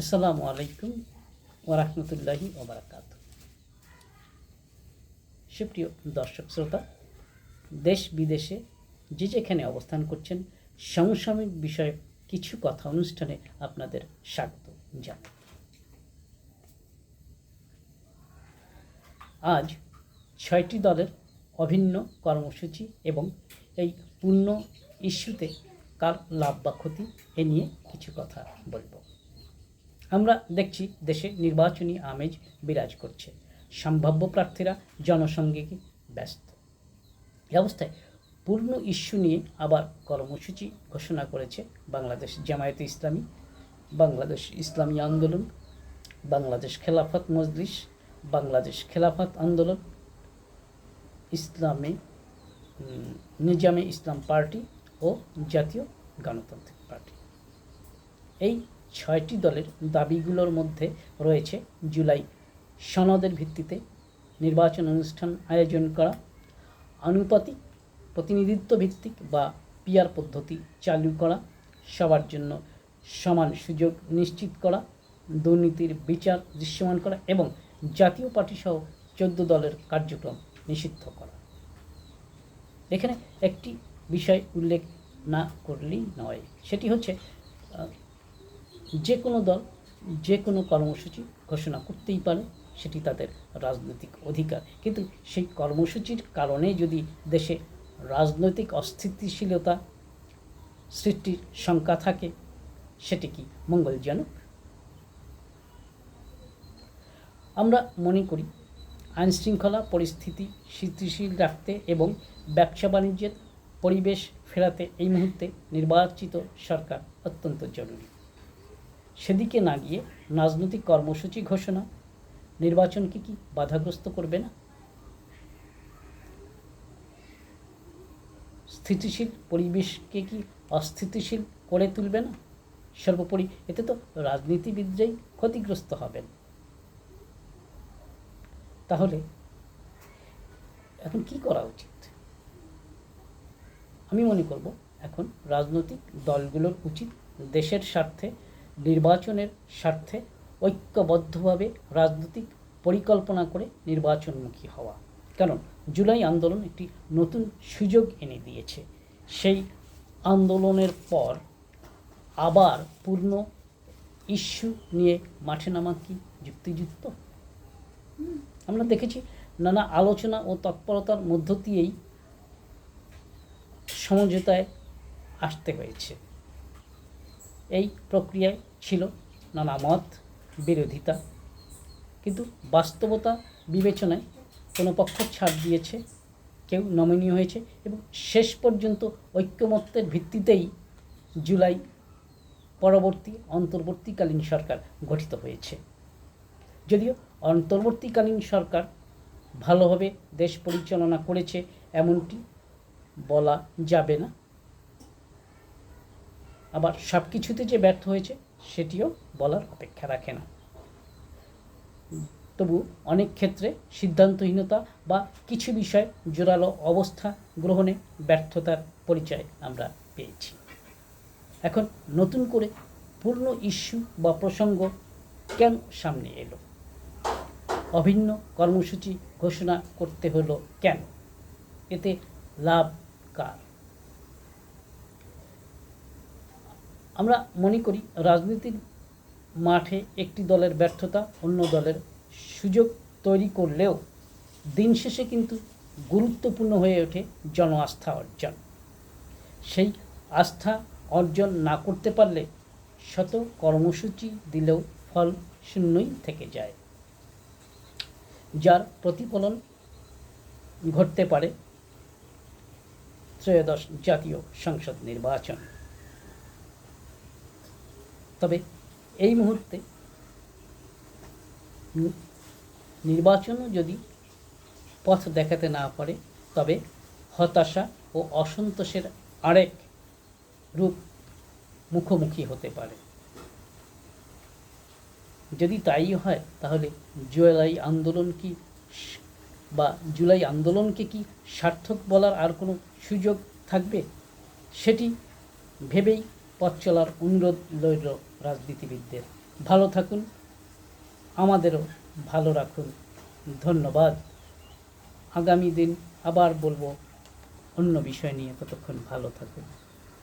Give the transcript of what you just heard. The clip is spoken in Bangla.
আসসালামু আলাইকুম ওরহমতুল্লাহি ওবরাকাত সুপ্রিয় দর্শক শ্রোতা, দেশ বিদেশে যে যেখানে অবস্থান করছেন, সমসাময়িক বিষয়ে কিছু কথা অনুষ্ঠানে আপনাদের স্বাগত জানাই। আজ ছয়টি দলের অভিন্ন কর্মসূচি এবং এই পূর্ণ ইস্যুতে কার লাভ বা ক্ষতি এ নিয়ে কিছু কথা বলব। আমরা দেখছি দেশে নির্বাচনী আমেজ বিরাজ করছে। সম্ভাব্য প্রার্থীরা জনসংযোগে ব্যস্ত? এই অবস্থায় পূর্ণ ইস্যু নিয়ে আবার কর্মসূচি ঘোষণা করেছে বাংলাদেশ জামায়াতে ইসলামী, বাংলাদেশ ইসলামী আন্দোলন, বাংলাদেশ খেলাফত মজলিস, বাংলাদেশ খেলাফত আন্দোলন, ইসলামী নিজামে ইসলাম পার্টি ও জাতীয় গণতান্ত্রিক পার্টি। এই ছয়টি দলের দাবিগুলোর মধ্যে রয়েছে জুলাই সনদের ভিত্তিতে নির্বাচন অনুষ্ঠান আয়োজন করা, আনুপাতিক প্রতিনিধিত্ব ভিত্তিক বা পিয়ার পদ্ধতি চালু করা, সবার জন্য সমান সুযোগ নিশ্চিত করা, দুর্নীতির বিচার দৃশ্যমান করা এবং জাতীয় পার্টিসহ চোদ্দ দলের কার্যক্রম নিষিদ্ধ করা। এখানে একটি বিষয় উল্লেখ না করলেই নয়, সেটি হচ্ছে যে কোনো দল, যে কোনো কর্মসূচি ঘোষণা করতেই পারে, সেটি তাদের রাজনৈতিক অধিকার। কিন্তু সেই কর্মসূচির কারণে যদি দেশে রাজনৈতিক অস্থিতিশীলতা সৃষ্টির শঙ্কা থাকে, সেটি কি মঙ্গলজনক? আমরা মনে করি আইন শৃঙ্খলা পরিস্থিতি স্থিতিশীল রাখতে এবং ব্যবসা বাণিজ্যের পরিবেশ ফেরাতে এই মুহূর্তে নির্বাচিত সরকার অত্যন্ত জরুরি। সেদিকে না গিয়ে রাজনৈতিক কর্মসূচি ঘোষণা নির্বাচনকে কি বাধাগ্রস্ত করবে না? স্থিতিশীল পরিবেশকে কি অস্থিতিশীল করে তুলবে না? সর্বোপরি এতে তো রাজনীতিবিদরাই ক্ষতিগ্রস্ত হবেন। তাহলে এখন কি করা উচিত? আমি মনে করব এখন রাজনৈতিক দলগুলোর উচিত দেশের স্বার্থে নির্বাচনের স্বার্থে ঐক্যবদ্ধভাবে রাজনৈতিক পরিকল্পনা করে নির্বাচনমুখী হওয়া। কারণ জুলাই আন্দোলন একটি নতুন সুযোগ এনে দিয়েছে। সেই আন্দোলনের পর আবার পূর্ণ ইস্যু নিয়ে মাঠে নামা কি যুক্তিযুক্ত? আমরা দেখেছি নানা আলোচনা ও তৎপরতার মধ্য দিয়েই সমঝোতায় আসতে হয়েছে। এই প্রক্রিয়ায় ছিল নানা মত, বিরোধিতা। কিন্তু বাস্তবতা বিবেচনায় কোনো পক্ষ ছাড় দিয়েছে, কেউ নমনীয় হয়েছে এবং শেষ পর্যন্ত ঐক্যমত্যের ভিত্তিতেই জুলাই পরবর্তী অন্তর্বর্তীকালীন সরকার গঠিত হয়েছে। যদিও অন্তর্বর্তীকালীন সরকার ভালোভাবে দেশ পরিচালনা করেছে, এমনটি বলা যাবে না। আবার সব কিছুতে যে ব্যর্থ হয়েছে, সেটিও বলার অপেক্ষা রাখে না। তবু অনেক ক্ষেত্রে সিদ্ধান্তহীনতা বা কিছু বিষয় জোরালো অবস্থা গ্রহণে ব্যর্থতার পরিচয় আমরা পেয়েছি। এখন নতুন করে পূর্ণ ইস্যু বা প্রসঙ্গ কেন সামনে এলো? অভিন্ন কর্মসূচি ঘোষণা করতে হলো কেন? এতে লাভ কার? আমরা মনে করি রাজনীতির মাঠে একটি দলের ব্যর্থতা অন্য দলের সুযোগ তৈরি করলেও দিন শেষে কিন্তু গুরুত্বপূর্ণ হয়ে ওঠে জন আস্থা অর্জন। সেই আস্থা অর্জন না করতে পারলে শত কর্মসূচি দিলেও ফল শূন্যই থেকে যায়। যার প্রতিফলন ঘটতে পারে ত্রয়োদশ জাতীয় সংসদ নির্বাচন। তবে এই মুহূর্তে নির্বাচনও যদি পথ দেখাতে না পারে, তবে হতাশা ও অসন্তোষের আরেক রূপ মুখোমুখি হতে পারে। যদি তাই হয়, তাহলে জুলাই আন্দোলন কি বা জুলাই আন্দোলনকে কি সার্থক বলার আর কোনো সুযোগ থাকবে? সেটি ভেবেই পথ চলার অনুরোধ রইল। রাজনীতিবিদদের। ভালো থাকুন, আমাদেরও ভালো রাখুন। ধন্যবাদ। আগামী দিন আবার বলব অন্য বিষয় নিয়ে ততক্ষণ ভালো থাকুন।